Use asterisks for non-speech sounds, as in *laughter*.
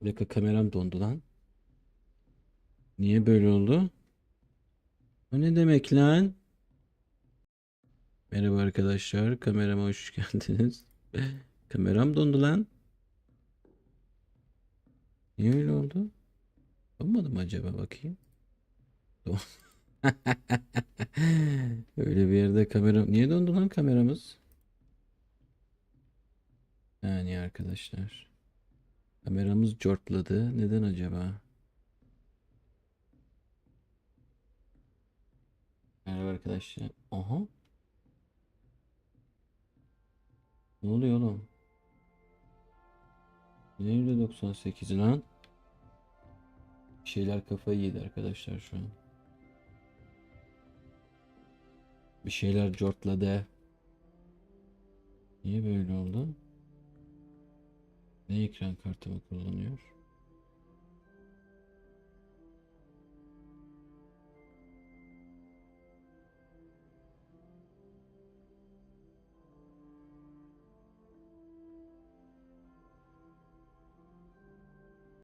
Bir dakika kameram dondu lan. Niye böyle oldu? O ne demek lan? Merhaba arkadaşlar. Kamerama hoş geldiniz. *laughs* Kameram dondu lan. Niye öyle oldu? Donmadı mı acaba bakayım? *laughs* Öyle bir yerde kamera... Niye dondu lan kameramız? Yani arkadaşlar. Kameramız cortladı. Neden acaba? Merhaba arkadaşlar. Aha. Ne oluyor oğlum? Ne %98 lan? Bir şeyler kafayı yedi arkadaşlar şu an. Bir şeyler cortladı. Niye böyle oldu? Ekran kartımı kullanıyor?